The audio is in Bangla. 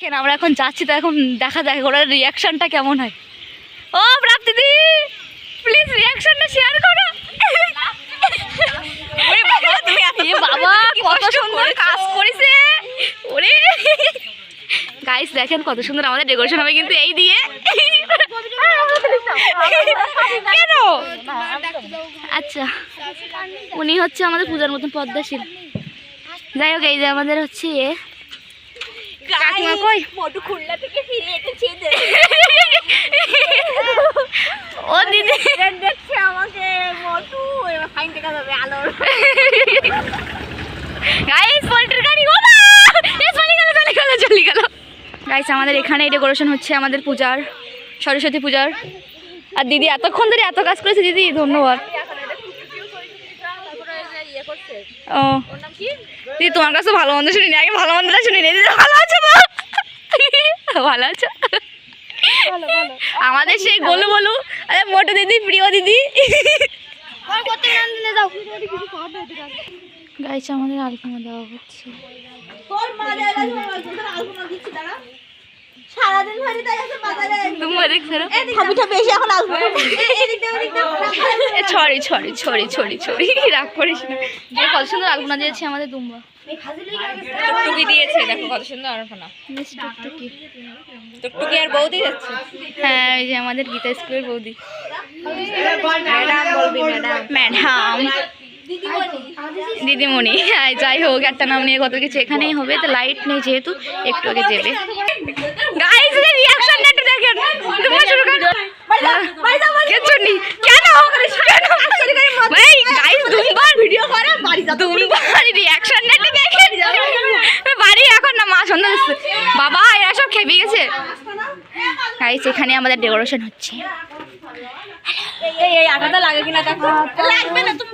কেন আমরা এখন যাচ্ছি তো এখন দেখা যাক ওনার রিয়াকশনটা কেমন হয়। ও প্রাপ্তি দি প্লিজ রিয়াকশনটা শেয়ার করো। ওরে বাবা তুমি এ বাবা কত সুন্দর কাজ করেছে। ওরে। গাইস দেখেন কত সুন্দর আমাদের ডেকোরেশন হবে কিন্তু এই দিয়ে। কেন? আচ্ছা উনি হচ্ছে আমাদের পূজার মতন পদ্মাশীল। যাই হোক এই যে আমাদের হচ্ছে কাকিমা কই? মোটু খুলনা থেকে ফিরে এসেছে ও দিদি। দেখছে আমাকে মোটু এবার ফাইন দেখা যাবে আলোর গাইস পোল্ট্রির গাড়ি ও চলে গেল চলে গেল চলে গেল। গাইস আমাদের এখানে ডেকোরেশন হচ্ছে আমাদের পূজার সরস্বতী পূজার। আর দিদি এতক্ষণ ধরে এত কাজ করেছে দিদি ধন্যবাদ। ও। দিদি তোমার কাছে ভালো মন্দ শুনিনি। আগে ভালো মন্দটা শুনিনি। দিদি ভালো আছো ভালো আছো? আমাদের সেই গোলু বলু। আরে মোটো দিদি প্রিয় দিদি। গাইছে আমাদের আলপনা দেওয়া হচ্ছে সারাদিন ধরে তাই আছে বাজারে। তোমরা দেখছ না বেশি এখন রাগ করিস কত সুন্দর আলপনা দিয়েছে আমাদের দুম্বা। টুকি দিয়েছে দেখো কত সুন্দর আলপনা। টুকটুকি। টুকটুকি আর বৌদি যাচ্ছে। হ্যাঁ এই যে আমাদের গীতা স্কুলের বৌদি। ম্যাডাম। ম্যাডাম। দিদিমণি। যাই হোক, একটা নাম নিয়ে কত কিছু এখানেই হবে, তো লাইট নেই যেহেতু, একটু আগে দেবে। বাড়ি এখন না, মা বাবা, এরা সব খেপে গেছে। এখানে আমাদের ডেকোরেশন হচ্ছে। এই আটাটা লাগে কিনা দেখো। লাগবে না তো